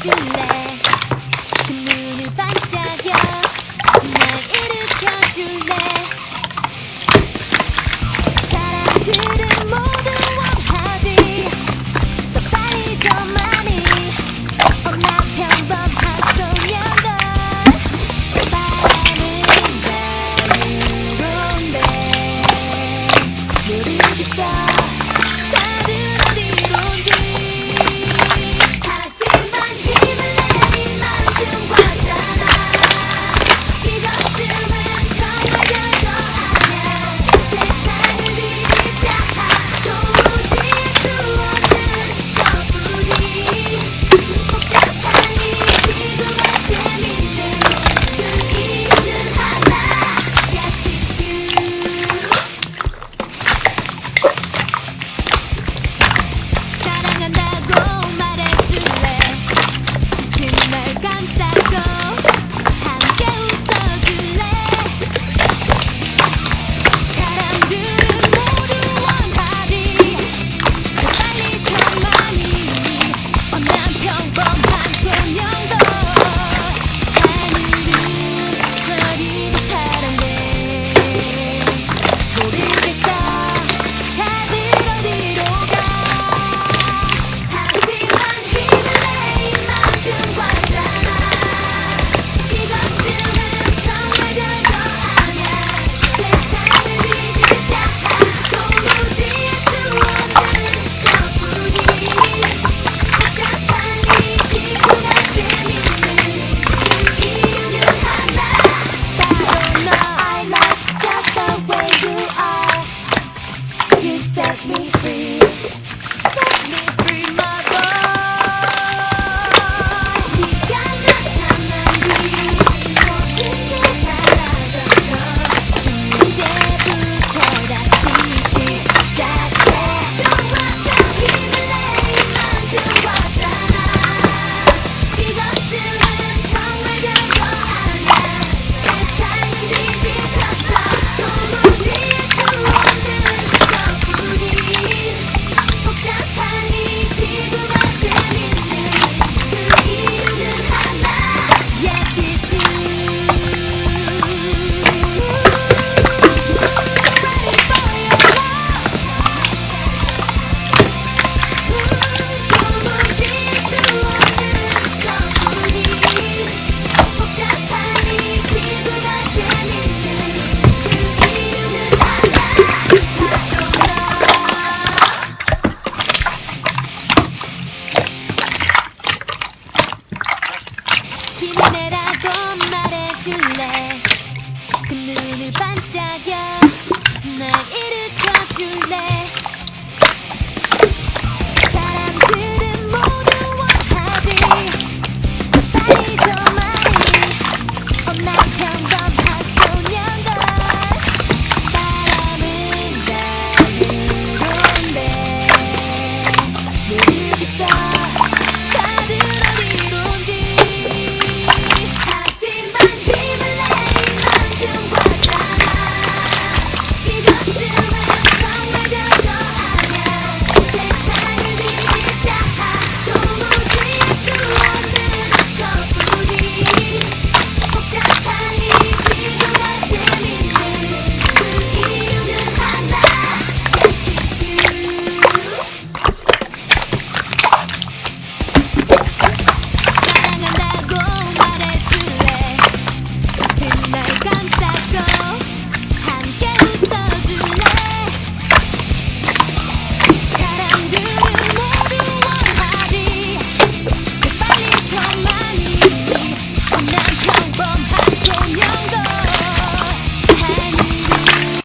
줄래, 그 눈을 반짝여 날 일으켜줄래? 사람들은 모두 원하지. 더 빨리 더 많이 말해줄래 그 눈을 반짝여